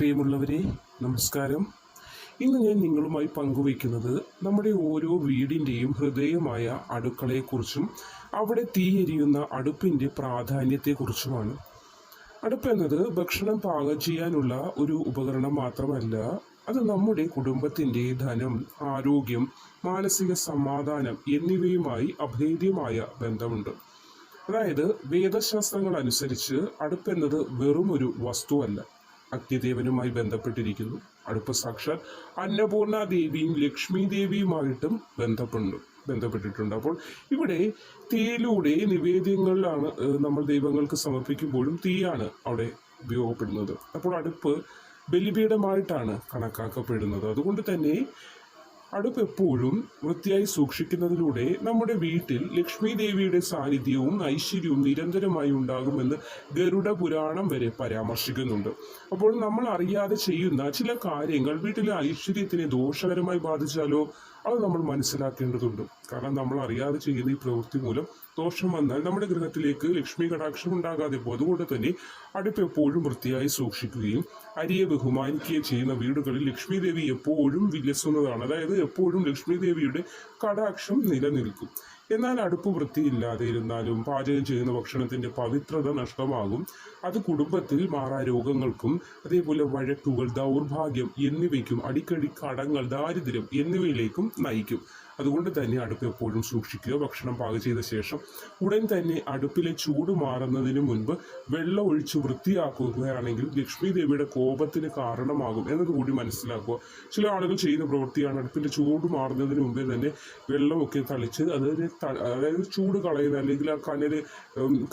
പ്രിയമുള്ളവരെ നമസ്കാരം. ഇന്ന് ഞാൻ നിങ്ങളുമായി പങ്കുവയ്ക്കുന്നത് നമ്മുടെ ഓരോ വീടിന്റെയും ഹൃദയമായ അടുക്കളയെക്കുറിച്ചും അവിടെ തീയെരിയുന്ന അടുപ്പിന്റെ പ്രാധാന്യത്തെക്കുറിച്ചുമാണ്. അടുപ്പ് എന്നത് ഭക്ഷണം പാകം ചെയ്യാനുള്ള ഒരു ഉപകരണം മാത്രമല്ല അത് നമ്മുടെ കുടുംബത്തിന്റെ ധനം ആരോഗ്യം മാനസിക സമാധാനം എന്നിവയുമായി അഭേദ്യമായ ബന്ധമുണ്ട്. അതായത് വേദശാസ്ത്രങ്ങൾ അനുസരിച്ച് അടുപ്പെന്നത് വെറുമൊരു വസ്തുവല്ല. അഗ്നിദേവനുമായി ബന്ധപ്പെട്ടിരിക്കുന്നു. അടുപ്പ സാക്ഷാൽ അന്നപൂർണ ദേവിയും ലക്ഷ്മി ദേവിയുമായിട്ടും ബന്ധപ്പെട്ടു ബന്ധപ്പെട്ടിട്ടുണ്ട്. അപ്പോൾ ഇവിടെ തീയിലൂടെ നിവേദ്യങ്ങളിലാണ് നമ്മൾ ദൈവങ്ങൾക്ക് സമർപ്പിക്കുമ്പോഴും തീയാണ് അവിടെ ഉപയോഗപ്പെടുന്നത്. അപ്പോൾ അടുപ്പ് ബലിപീഠമായിട്ടാണ് കണക്കാക്കപ്പെടുന്നത്. അതുകൊണ്ട് തന്നെ അടുപ്പ് എപ്പോഴും വൃത്തിയായി സൂക്ഷിക്കുന്നതിലൂടെ നമ്മുടെ വീട്ടിൽ ലക്ഷ്മി ദേവിയുടെ സാന്നിധ്യവും ഐശ്വര്യവും നിരന്തരമായി ഉണ്ടാകുമെന്ന് ഗരുഡ പുരാണം വരെ പരാമർശിക്കുന്നുണ്ട്. അപ്പോൾ നമ്മൾ അറിയാതെ ചെയ്യുന്ന ചില കാര്യങ്ങൾ വീട്ടിലെ ഐശ്വര്യത്തിനെ ദോഷകരമായി ബാധിച്ചാലോ? അത് നമ്മൾ മനസ്സിലാക്കേണ്ടതുണ്ട്. കാരണം നമ്മൾ അറിയാതെ ചെയ്യുന്ന ഈ പ്രവൃത്തി മൂലം ദോഷം വന്നാൽ നമ്മുടെ ഗൃഹത്തിലേക്ക് ലക്ഷ്മി കടാക്ഷം ഉണ്ടാകാതെ പോകും അതുകൊണ്ട് തന്നെ അടുപ്പ് എപ്പോഴും വൃത്തിയായി സൂക്ഷിക്കുകയും അരിയെ ബഹുമാനിക്കുകയും ചെയ്യുന്ന വീടുകളിൽ ലക്ഷ്മി ദേവി എപ്പോഴും വിലസുന്നതാണ്. അതായത് എപ്പോഴും ലക്ഷ്മി ദേവിയുടെ കടാക്ഷം നിലനിൽക്കും. എന്നാൽ അടുപ്പ് വൃത്തിയില്ലാതെ ഇരുന്നാലും പാചകം ചെയ്യുന്ന ഭക്ഷണത്തിന്റെ പവിത്രത നഷ്ടമാകും. അത് കുടുംബത്തിൽ മാറാ രോഗങ്ങൾക്കും അതേപോലെ വഴക്കുകൾ ദൗർഭാഗ്യം എന്നിവയ്ക്കും അടിക്കടി കടങ്ങൾ ദാരിദ്ര്യം എന്നിവയിലേക്കും നയിക്കും. അതുകൊണ്ട് തന്നെ അടുപ്പ് എപ്പോഴും സൂക്ഷിക്കുക. ഭക്ഷണം പാകം ചെയ്ത ശേഷം ഉടൻ തന്നെ അടുപ്പിലെ ചൂട് മാറുന്നതിന് മുൻപ് വെള്ളം ഒഴിച്ച് വൃത്തിയാക്കുകയാണെങ്കിൽ ലക്ഷ്മി ദേവിയുടെ കോപത്തിന് കാരണമാകും എന്നതുകൂടി മനസ്സിലാക്കുക. ചില ആളുകൾ ചെയ്യുന്ന പ്രവൃത്തിയാണ് അടുപ്പിന്റെ ചൂട് മാറുന്നതിന് മുമ്പേ തന്നെ വെള്ളമൊക്കെ തളിച്ച് അതിനെ അതായത് ചൂട് കളയുക അല്ലെങ്കിൽ ആ കനൽ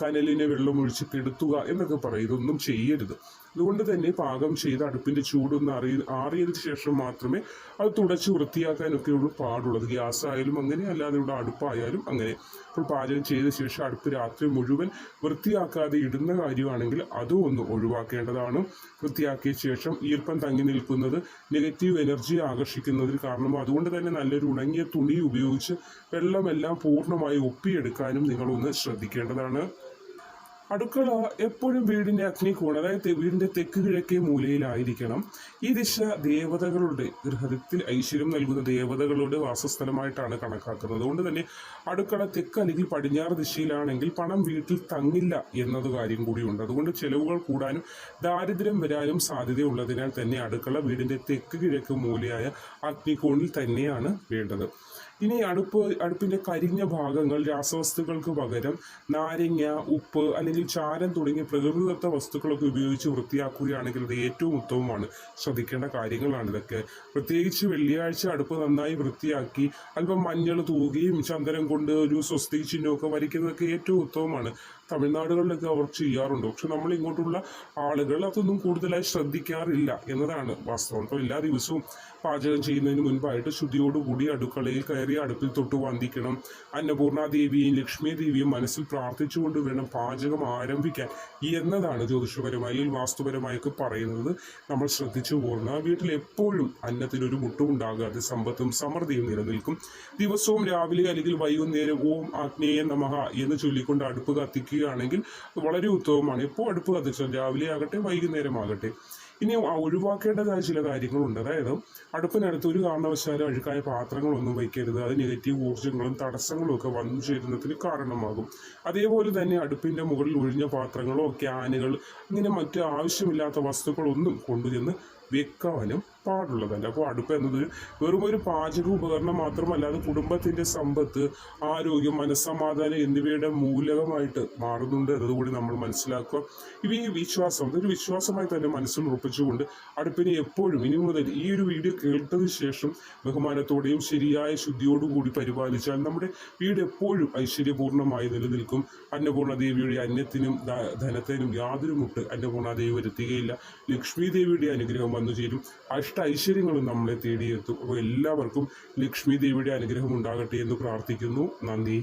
കനലിനെ വെള്ളം ഒഴിച്ച് കെടുത്തുക എന്നൊക്കെ പറയും. ഇതൊന്നും ചെയ്യരുത്. അതുകൊണ്ട് തന്നെ പാകം ചെയ്ത് അടുപ്പിന്റെ ചൂടൊന്ന് അറിയ ആറിയതിന് ശേഷം മാത്രമേ അത് തുടച്ച് വൃത്തിയാക്കാനൊക്കെ ഉള്ളൂ പാടുള്ളത്. ഗ്യാസ് ആയാലും അങ്ങനെ അല്ലാതെ ഇവിടെ അടുപ്പായാലും അങ്ങനെ. അപ്പോൾ പാചകം ചെയ്ത ശേഷം അടുപ്പ് രാത്രി മുഴുവൻ വൃത്തിയാക്കാതെ ഇടുന്ന കാര്യമാണെങ്കിൽ അതും ഒന്ന് ഒഴിവാക്കേണ്ടതാണ്. വൃത്തിയാക്കിയ ശേഷം ഈർപ്പം തങ്ങി നിൽക്കുന്നത് നെഗറ്റീവ് എനർജി ആകർഷിക്കുന്നതിന് കാരണം അതുകൊണ്ട് തന്നെ നല്ലൊരു ഉണങ്ങിയ തുണി ഉപയോഗിച്ച് വെള്ളമെല്ലാം പൂർണമായി ഒപ്പിയെടുക്കാനും നിങ്ങളൊന്ന് ശ്രദ്ധിക്കേണ്ടതാണ്. അടുക്കള എപ്പോഴും വീടിന്റെ അഗ്നികോൺ അതായത് വീടിന്റെ തെക്ക് കിഴക്കേ മൂലയിലായിരിക്കണം. ഈ ദിശ ദേവതകളുടെ ഗൃഹത്തിൽ ഐശ്വര്യം നൽകുന്ന ദേവതകളുടെ വാസസ്ഥലമായിട്ടാണ് കണക്കാക്കുന്നത്. അതുകൊണ്ട് തന്നെ അടുക്കള തെക്ക് അല്ലെങ്കിൽ പടിഞ്ഞാറ് ദിശയിലാണെങ്കിൽ പണം വീട്ടിൽ തങ്ങില്ല എന്നത് കാര്യം കൂടിയുണ്ട്. അതുകൊണ്ട് ചെലവുകൾ കൂടാനും ദാരിദ്ര്യം വരാനും സാധ്യതയുള്ളതിനാൽ തന്നെ അടുക്കള വീടിന്റെ തെക്ക് കിഴക്ക് മൂലയായ അഗ്നികോണിൽ തന്നെയാണ് വേണ്ടത്. ഇനി അടുപ്പ് അടുപ്പിന്റെ കരിഞ്ഞ ഭാഗങ്ങൾ രാസവസ്തുക്കൾക്ക് പകരം നാരങ്ങ ഉപ്പ് അല്ലെങ്കിൽ ചാരം തുടങ്ങിയ പ്രകൃതിദത്ത വസ്തുക്കളൊക്കെ ഉപയോഗിച്ച് വൃത്തിയാക്കുകയാണെങ്കിൽ അത് ഏറ്റവും ഉത്തമമാണ്. ശ്രദ്ധിക്കേണ്ട കാര്യങ്ങളാണ് ഇതൊക്കെ. പ്രത്യേകിച്ച് വെള്ളിയാഴ്ച അടുപ്പ് നന്നായി വൃത്തിയാക്കി അല്പം മഞ്ഞൾ തൂകുകയും ചന്ദനം കൊണ്ട് ഒരു സ്വസ്തി ചിഹ്നമൊക്കെ വരയ്ക്കുന്നതൊക്കെ ഏറ്റവും ഉത്തമമാണ്. തമിഴ്നാടുകളിലൊക്കെ അവർ ചെയ്യാറുണ്ട്. പക്ഷെ നമ്മൾ ഇങ്ങോട്ടുള്ള ആളുകൾ അതൊന്നും കൂടുതലായി ശ്രദ്ധിക്കാറില്ല എന്നതാണ് വാസ്തവം. അപ്പോൾ എല്ലാ ദിവസവും പാചകം ചെയ്യുന്നതിന് മുൻപായിട്ട് ശുദ്ധിയോടുകൂടി അടുക്കളയിൽ കയറി അടുപ്പിൽ തൊട്ട് വന്ദിക്കണം അന്നപൂർണാദേവിയും ലക്ഷ്മി ദേവിയും മനസ്സിൽ പ്രാർത്ഥിച്ചുകൊണ്ട് വേണം പാചകം ആരംഭിക്കാൻ എന്നതാണ് ജ്യോതിഷപരമായി വാസ്തുപരമായൊക്കെ പറയുന്നത്. നമ്മൾ ശ്രദ്ധിച്ചു പോകുന്ന വീട്ടിൽ എപ്പോഴും അന്നത്തിനൊരു മുട്ടും ഉണ്ടാകാതെ സമ്പത്തും സമൃദ്ധിയും നിലനിൽക്കും. ദിവസവും രാവിലെ അല്ലെങ്കിൽ വൈകുന്നേരം ഓം ആഗ്നേയ നമഹ എന്ന് ചൊല്ലിക്കൊണ്ട് അടുപ്പ് കത്തിക്കുകയാണെങ്കിൽ അത് വളരെ ഉത്തമമാണ്. എപ്പോൾ അടുപ്പ് കത്തിച്ചാൽ രാവിലെ ആകട്ടെ വൈകുന്നേരം ആകട്ടെ ഇനി ഒഴിവാക്കേണ്ടതായ ചില കാര്യങ്ങളുണ്ട്. അതായത് അടുപ്പിനടുത്ത് ഒരു കാരണവശാലും അഴുക്കായ പാത്രങ്ങളൊന്നും വയ്ക്കരുത്. അത് നെഗറ്റീവ് ഊർജങ്ങളും തടസ്സങ്ങളും ഒക്കെ വന്നു ചേരുന്നതിന് കാരണമാകും. അതേപോലെ തന്നെ അടുപ്പിന്റെ മുകളിൽ ഒഴിഞ്ഞ പാത്രങ്ങളോ ക്യാനുകൾ ഇങ്ങനെ മറ്റ് ആവശ്യമില്ലാത്ത വസ്തുക്കളൊന്നും കൊണ്ടുചെന്ന് വെക്കാനും പാടുള്ളതല്ല അപ്പോൾ അടുപ്പ് എന്നത് വെറും ഒരു പാചക ഉപകരണം മാത്രമല്ല അത് കുടുംബത്തിന്റെ സമ്പത്ത് ആരോഗ്യം മനസ്സമാധാനം എന്നിവയുടെ മൂലകമായിട്ട് മാറുന്നുണ്ട് എന്നതുകൂടി നമ്മൾ മനസ്സിലാക്കുക. ഇവ ഈ വിശ്വാസം ഒരു വിശ്വാസമായി തന്നെ മനസ്സിൽ ഉറപ്പിച്ചുകൊണ്ട് അടുപ്പിനെ എപ്പോഴും ഇനി മുതൽ ഈ ഒരു വീഡിയോ കേട്ടതിന് ശേഷം ബഹുമാനത്തോടെയും ശരിയായ ശുദ്ധിയോടുകൂടി പരിപാലിച്ചാൽ നമ്മുടെ വീട് എപ്പോഴും ഐശ്വര്യപൂർണമായി നിലനിൽക്കും. അന്നപൂർണ ദേവിയുടെ അന്നത്തിനും ധ- ധനത്തിനും യാതൊരു മുട്ട് അന്നപൂർണ ദേവി വരുത്തുകയില്ല. ലക്ഷ്മി ദേവിയുടെ അനുഗ്രഹം വന്നു ചേരും. അഷ്ട ഐശ്വര്യങ്ങളും നമ്മളെ തേടിയെത്തും. അപ്പോൾ എല്ലാവർക്കും ലക്ഷ്മി ദേവിയുടെ അനുഗ്രഹം ഉണ്ടാകട്ടെ എന്ന് പ്രാർത്ഥിക്കുന്നു. നന്ദി.